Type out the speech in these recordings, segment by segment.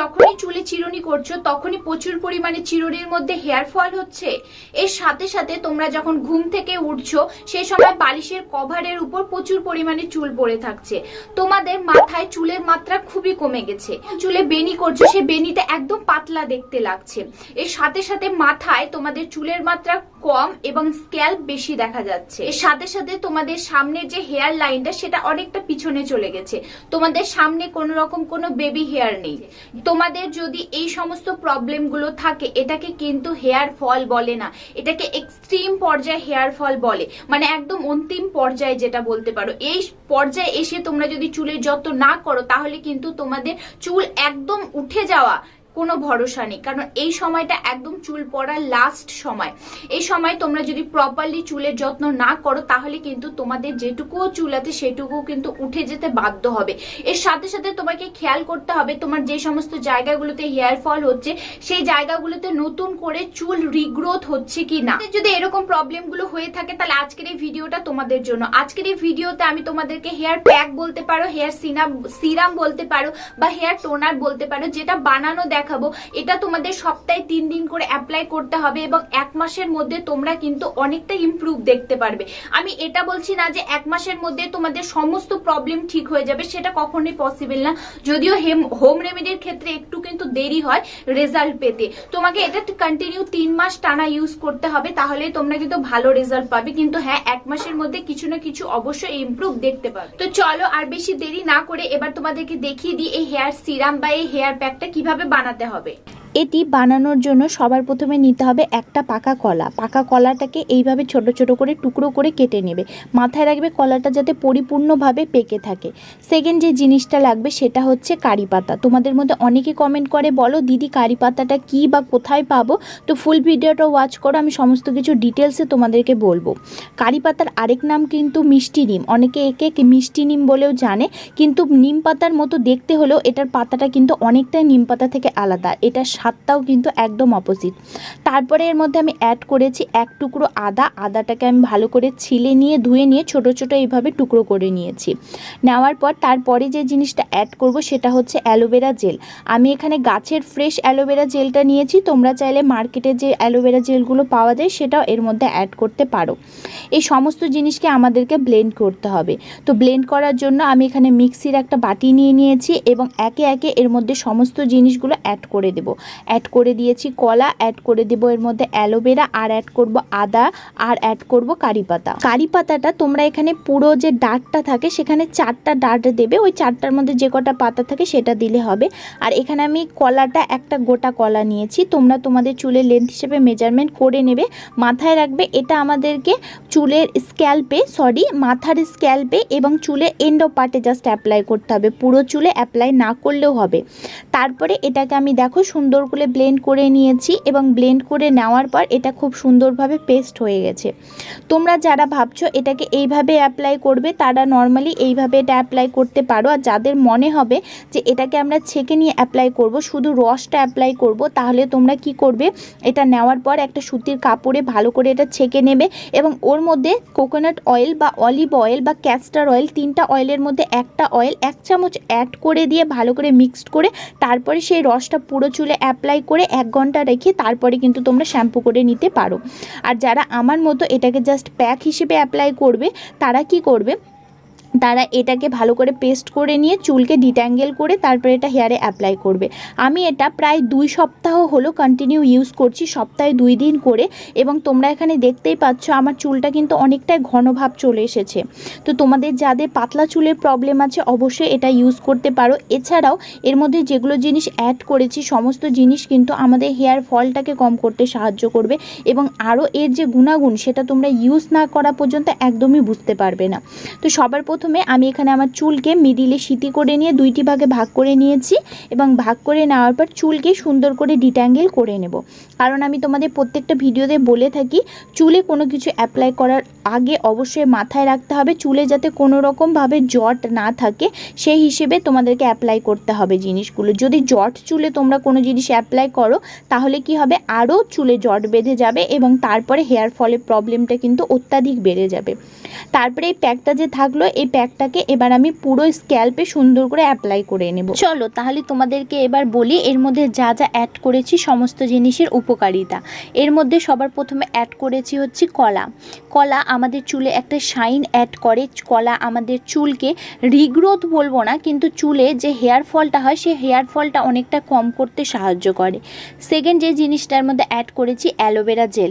যখনই চুলে চিরুনি করছ, তখনই প্রচুর পরিমাণে চিরুনির মধ্যে হেয়ার ফল হচ্ছে। এর সাথে সাথে তোমরা যখন ঘুম থেকে উঠছো, সেই সময় বালিশের কভারের উপর প্রচুর পরিমাণে চুল পড়ে থাকছে। তোমাদের মাথায় চুলের মাত্রা খুবই কমে গেছে। চুলে বেনি করছ সেই বেনিটা একদম পাতলা দেখতে লাগছে। এর সাথে সাথে মাথায় তোমাদের চুলের মাত্রা কম এবং স্ক্যাল্প বেশি দেখা যাচ্ছে। এর সাথে সাথে তোমাদের সামনের যে হেয়ার লাইনটা, সেটা অনেকটা পিছনে চলে গেছে। তোমাদের সামনে কোনো রকম কোনো বেবি হেয়ার নেই। তোমাদের যদি এই সমস্ত প্রবলেমগুলো থাকে, এটাকে কিন্তু হেয়ার ফল বলে না। এটাকে এক্সট্রিম পর্যায়ে হেয়ার ফল বলে। মানে একদম অন্তিম পর্যায়ে যেটা বলতে পারো। এই পর্যায়ে এসে তোমরা যদি চুলের যত্ন না করো, তাহলে কিন্তু তোমাদের চুল একদম উঠে যাওয়া কোনো ভরসা নেই। কারণ এই সময়টা একদম চুল পড়ার লাস্ট সময়। এই সময় তোমরা যদি প্রপারলি চুলের যত্ন না করো, তাহলে কিন্তু তোমাদের যেটুকুও চুল আছে সেটুকু কিন্তু উঠে যেতে বাধ্য হবে। এর সাথে সাথে তোমাকে খেয়াল করতে হবে, তোমার যে সমস্ত জায়গাগুলোতে হেয়ার ফল হচ্ছে, সেই জায়গাগুলোতে নতুন করে চুল রিগ্রোথ হচ্ছে কি না যদি এরকম প্রবলেমগুলো হয়ে থাকে, তাহলে আজকের এই ভিডিওটা তোমাদের জন্য। আজকের এই ভিডিওতে আমি তোমাদেরকে হেয়ার প্যাক বলতে পারো হেয়ার সিরাম সিরাম বলতে পারো বা হেয়ার টোনার বলতে পারো, যেটা বানানো দেখাবো। এটা তোমাদের সপ্তাহে তিন দিন করে অ্যাপ্লাই করতে হবে এবং এক মাসের মধ্যে তোমরা কিন্তু অনেকটা ইমপ্রুভ দেখতে পারবে। আমি এটা বলছি না যে এক মাসের মধ্যে তোমাদের সমস্ত প্রবলেম ঠিক হয়ে যাবে, সেটা কখনোই পসিবল না। যদিও হোম রেমেডির ক্ষেত্রে একটু কিন্তু দেরি হয় রেজাল্ট পেতে। তোমাকে এটা কন্টিনিউ তিন মাস টানা ইউজ করতে হবে, তাহলে তোমরা কিন্তু ভালো রেজাল্ট পাবে। কিন্তু হ্যাঁ এক মাসের মধ্যে কিছু না কিছু অবশ্যই ইমপ্রুভ দেখতে পাবে। তো চলো আর বেশি দেরি না করে এবার তোমাদেরকে দেখিয়ে দিই এই হেয়ার সিরাম বা এই হেয়ার প্যাকটা কীভাবে বানাতে হবে। এটি বানানোর জন্য সবার প্রথমে নিতে হবে একটা পাকা কলা। পাকা কলাটাকে এইভাবে ছোট ছোট করে টুকরো করে কেটে নেবে। মাথায় রাখবে কলাটা যাতে পরিপূর্ণভাবে পেকে থাকে। সেকেন্ড যে জিনিসটা লাগবে সেটা হচ্ছে কারি পাতা। তোমাদের মধ্যে অনেকে কমেন্ট করে, বলো দিদি কারি পাতাটা কী বা কোথায় পাবো? তো ফুল ভিডিওটা ওয়াচ করো, আমি সমস্ত কিছু ডিটেলসে তোমাদেরকে বলব। কারি পাতার আরেক নাম কিন্তু মিষ্টি নিম। অনেকে একে মিষ্টি নিম বলেও জানে, কিন্তু নিম পাতার মতো দেখতে হলেও এটার পাতাটা কিন্তু অনেকটাই নিম পাতা থেকে আলাদা। এটা স্বাদটাও কিন্তু একদম অপোজিট তারপরে এর মধ্যে আমি অ্যাড করেছি এক টুকরো আদা। আদাটাকে আমি ভালো করে ছিলে নিয়ে, ধুয়ে নিয়ে ছোট ছোট এইভাবে টুকরো করে নিয়েছি। নেওয়ার পর তারপরে যে জিনিসটা অ্যাড করব সেটা হচ্ছে অ্যালোভেরা জেল আমি এখানে গাছের ফ্রেশ অ্যালোভেরা জেলটা নিয়েছি। তোমরা চাইলে মার্কেটে যে অ্যালোভেরা জেলগুলো পাওয়া যায় সেটাও এর মধ্যে অ্যাড করতে পারো। এই সমস্ত জিনিসকে আমাদেরকে ব্লেন্ড করতে হবে। তো ব্লেন্ড করার জন্য আমি এখানে মিক্সির একটা বাটি নিয়ে নিয়েছি এবং একে একে এর মধ্যে সমস্ত জিনিসগুলো অ্যাড করে দেব। অ্যাড করে দিয়েছি কলা অ্যাড করে দেব এর মধ্যে অ্যালোভেরা, আর অ্যাড করব আদা, আর অ্যাড করব কারি পাতা। কারি পাতাটা তোমরা এখানে পুরো যে ডাঁটটা থাকে, সেখানে চারটা ডাঁট দেবে। ওই চারটার মধ্যে যে কটা পাতা থাকে, সেটা দিলে হবে। আর এখানে আমি কলাটা, একটা গোটা কলা নিয়েছি। তোমরা তোমাদের চুলের লেন্থ হিসেবে মেজারমেন্ট করে নেবে। মাথায় রাখবে, এটা আমাদেরকে চুলের স্ক্যাল্পে সরি মাথার স্ক্যাল্পে এবং চুলের এন্ডো পার্টে জাস্ট অ্যাপ্লাই করতে হবে। পুরো চুলে অ্যাপ্লাই না করলেও হবে। তারপরে এটাকে আমি দেখো সুন্দর করে ব্লেন্ড করে নিয়েছি এবং ব্লেন্ড করে নেওয়ার পর এটা খুব সুন্দরভাবে পেস্ট হয়ে গেছে। তোমরা যারা ভাবছ এটাকে এইভাবে অ্যাপ্লাই করবে, তারা নর্মালি এইভাবে এটা অ্যাপ্লাই করতে পারো। আর যাদের মনে হবে যে এটাকে আমরা ছেঁকে নিয়ে অ্যাপ্লাই করব, শুধু রসটা অ্যাপ্লাই করব, তাহলে তোমরা কি করবে? এটা নেওয়ার পর একটা সুতির কাপড়ে ভালো করে এটা ছেঁকে নেবে এবং ওর মধ্যে কোকোনাট অয়েল বা অলিভ অয়েল বা ক্যাস্টার অয়েল তিনটা অয়েলের মধ্যে একটা অয়েল এক চামচ অ্যাড করে দিয়ে ভালো করে মিক্সড করে তারপরে সেই রসটা পুরো চুলে অ্যাপ্লাই করে এক ঘণ্টা রেখে তারপরে কিন্তু তোমরা শ্যাম্পু করে নিতে পারো। আর যারা আমার মতো এটাকে জাস্ট প্যাক হিসেবে অ্যাপ্লাই করবে, তারা কি করবে? তারা এটাকে ভালো করে পেস্ট করে নিয়ে চুলকে ডিট্যাঙ্গেল করে তারপরে এটা হেয়ারে অ্যাপ্লাই করবে। আমি এটা প্রায় দুই সপ্তাহ হলো কন্টিনিউ ইউজ করছি, সপ্তাহে দুই দিন করে এবং তোমরা এখানে দেখতেই পাচ্ছ আমার চুলটা কিন্তু অনেকটাই ঘনভাব চলে এসেছে। তো তোমাদের যাদের পাতলা চুলের প্রবলেম আছে অবশ্যই এটা ইউজ করতে পারো। এছাড়াও এর মধ্যে যেগুলো জিনিস অ্যাড করেছি, সমস্ত জিনিস কিন্তু আমাদের হেয়ার ফলটাকে কম করতে সাহায্য করবে এবং আরও এর যে গুণাগুণ সেটা তোমরা ইউজ না করা পর্যন্ত একদমই বুঝতে পারবে না। তো সবার প্রথমে আমি এখানে আমার চুলকে মিডিলে সিটি করে নিয়ে দুইটি ভাগে ভাগ করে নিয়েছি এবং ভাগ করে নেওয়ার পর চুলকে সুন্দর করে ডিট্যাঙ্গেল করে নেব। কারণ আমি তোমাদের প্রত্যেকটা ভিডিওতে বলে থাকি, চুলে কোনো কিছু অ্যাপ্লাই করার আগে অবশ্যই মাথায় রাখতে হবে, চুলে যাতে কোনো রকমভাবে জট না থাকে, সেই হিসেবে তোমাদেরকে অ্যাপ্লাই করতে হবে জিনিসগুলো। যদি জট চুলে তোমরা কোনো জিনিস অ্যাপ্লাই করো, তাহলে কি হবে? আরও চুলে জট বেঁধে যাবে এবং তারপরে হেয়ার ফলের প্রবলেমটা কিন্তু অত্যাধিক বেড়ে যাবে। তারপরে এই প্যাকটা যে থাকল, এই প্যাকটাকে এবার আমি পুরো স্ক্যাল্পে সুন্দর করে অ্যাপ্লাই করে নেব। চলো, তাহলে তোমাদেরকে এবার বলি, এর মধ্যে যা যা অ্যাড করেছি সমস্ত জিনিসের উপকারিতা। এর মধ্যে সবার প্রথমে অ্যাড করেছি হচ্ছে কলা। কলা আমাদের চুলে একটা শাইন অ্যাড করে, কলা আমাদের চুলকে রিগ্রোথ বলব না, কিন্তু চুলে যে হেয়ার ফলটা হয় সেই হেয়ার ফলটা অনেকটা কম করতে সাহায্য করে। সেকেন্ড যে জিনিসটার মধ্যে অ্যাড করেছি অ্যালোভেরা জেল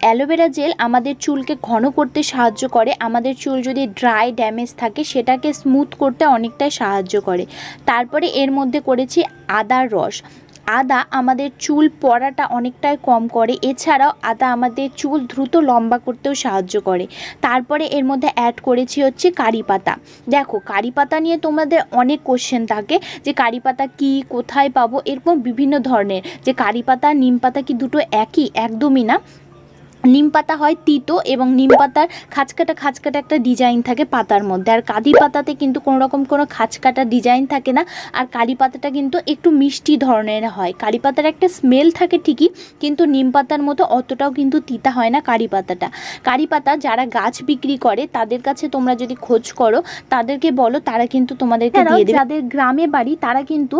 অ্যালোভেরা জেল আমাদের চুলকে ঘন করতে সাহায্য করে। আমাদের চুল যদি ড্রাই ড্যামেজ থাকে, সেটাকে স্মুথ করতে অনেকটাই সাহায্য করে। তারপরে এর মধ্যে করেছি আদার রস। আদা আমাদের চুল পড়াটা অনেকটাই কম করে। এছাড়াও আদা আমাদের চুল দ্রুত লম্বা করতেও সাহায্য করে। তারপরে এর মধ্যে অ্যাড করেছি হচ্ছে কারি পাতা। দেখো, কারি পাতা নিয়ে তোমাদের অনেক কোশ্চেন থাকে যে কারি পাতা কী, কোথায় পাবো? এরকম বিভিন্ন ধরনের। যে কারি পাতা, নিম পাতা কি দুটো একই? একদমই না। নিম পাতা হয় তিতো এবং নিম পাতার খাঁচকাটা খাঁচকাটা একটা ডিজাইন থাকে পাতার মধ্যে। আর কাদি পাতাতে কিন্তু কোনো রকম কোনো খাঁচকাটা ডিজাইন থাকে না। আর কারি পাতাটা কিন্তু একটু মিষ্টি ধরনের হয়। কারি পাতার একটা স্মেল থাকে ঠিকই কিন্তু নিম পাতার মতো অতটাও কিন্তু তিতা হয় না কারি পাতাটা। কারি পাতা যারা গাছ বিক্রি করে তাদের কাছে তোমরা যদি খোঁজ করো তাদেরকে বলো তারা কিন্তু তোমাদেরকে দিয়ে দেবে। যাদের গ্রামে বাড়ি তারা কিন্তু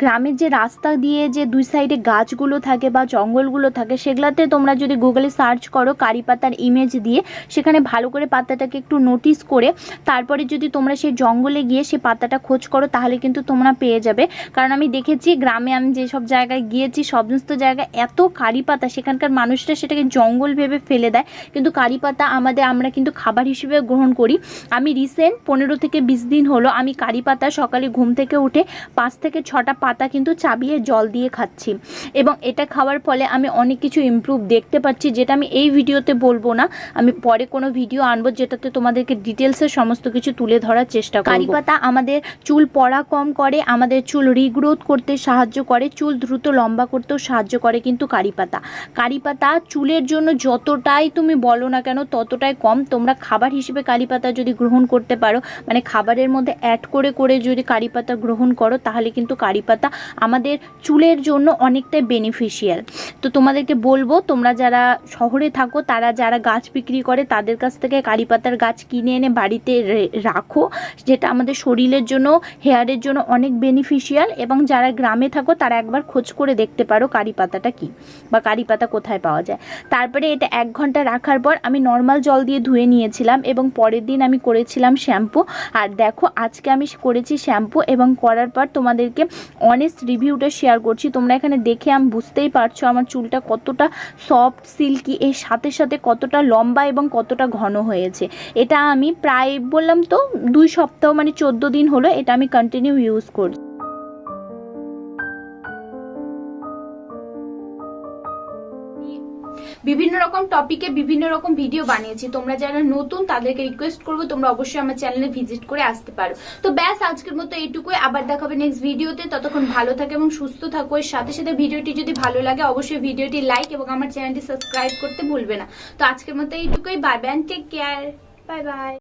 গ্রামের যে রাস্তা দিয়ে যে দুই সাইডে গাছগুলো থাকে বা জঙ্গলগুলো থাকে সেগুলোতে তোমরা যদি গুগলে সার্চ করো কারি পাতার ইমেজ দিয়ে, সেখানে ভালো করে পাতাটাকে একটু নোটিস করে, তারপরে যদি তোমরা সেই জঙ্গলে গিয়ে সে পাতাটা খোঁজ করো, তাহলে কিন্তু তোমরা পেয়ে যাবে। কারণ আমি দেখেছি গ্রামে আমি যেসব জায়গায় গিয়েছি, সমস্ত জায়গায় এত কারি পাতা, সেখানকার মানুষরা সেটাকে জঙ্গল ভেবে ফেলে দেয়। কিন্তু কারি পাতা আমাদের, আমরা কিন্তু খাবার হিসেবে গ্রহণ করি। আমি রিসেন্ট পনেরো থেকে বিশ দিন হলো আমি কারি পাতা সকালে ঘুম থেকে উঠে পাঁচ থেকে ছটা পাতা কিন্তু চাবিয়ে জল দিয়ে খাচ্ছি। এবং এটা খাওয়ার ফলে আমি অনেক কিছু ইমপ্রুভ দেখতে পাচ্ছি, যেটা আমি এই ভিডিওতে বলব না। আমি পরে কোনো ভিডিও আনব যেটাতে তোমাদেরকে ডিটেলসে সমস্ত কিছু তুলে ধরার চেষ্টা কারি পাতা আমাদের চুল পড়া কম করে, আমাদের চুল রিগ্রোথ করতে সাহায্য করে, চুল দ্রুত লম্বা করতেও সাহায্য করে কিন্তু কারি পাতা। কারি পাতা চুলের জন্য যতটাই তুমি বলো না কেন, ততটাই কম। তোমরা খাবার হিসেবে কারি পাতা যদি গ্রহণ করতে পারো মানে খাবারের মধ্যে অ্যাড করে করে যদি কারি পাতা গ্রহণ করো, তাহলে কিন্তু কারি পাতা আমাদের চুলের জন্য অনেকটাই বেনিফিশিয়াল তো তোমাদেরকে বলব, তোমরা যারা শহরে থাকো, তারা যারা গাছ বিক্রি করে তাদের কাছ থেকে কারি পাতার গাছ কিনে এনে বাড়িতে রাখো, যেটা আমাদের শরীরের জন্য হেয়ারের জন্য অনেক বেনিফিশিয়াল এবং যারা গ্রামে থাকো তারা একবার খোঁজ করে দেখতে পারো কারি পাতাটা কি বা কারি পাতা কোথায় পাওয়া যায়। তারপরে এটা এক ঘণ্টা রাখার পর আমি নর্মাল জল দিয়ে ধুয়ে নিয়েছিলাম এবং পরের দিন আমি করেছিলাম শ্যাম্পু। আর দেখো, আজকে আমি করেছি শ্যাম্পু এবং করার পর তোমাদেরকে অনেস্ট রিভিউটা শেয়ার করছি। তোমরা এখানে দেখে আমি, বুঝতেই পারছ আমার চুলটা কতটা সফট সিল্কি এর সাথে সাথে কতটা লম্বা এবং কতটা ঘন হয়েছে। এটা আমি প্রায় বললাম তো, দুই সপ্তাহ মানে চোদ্দ দিন হলো, এটা আমি কন্টিনিউ ইউজ করছি। বিভিন্ন রকম টপিকে বিভিন্ন রকম ভিডিও বানিয়েছি। তোমরা যারা নতুন, তাদেরকে রিকোয়েস্ট করব, তোমরা অবশ্যই আমার চ্যানেলে ভিজিট করে আসতে পারো। তো ব্যাস, আজকের মতো এইটুকুই। আবার দেখাবে নেক্সট ভিডিওতে ততক্ষণ ভালো থাকে এবং সুস্থ থাকো। এর সাথে সাথে ভিডিওটি যদি ভালো লাগে, অবশ্যই ভিডিওটি লাইক এবং আমার চ্যানেলটি সাবস্ক্রাইব করতে ভুলবে না। তো আজকের মতো এইটুকুই। বাই ব্যান টেক কেয়ার বাই বাই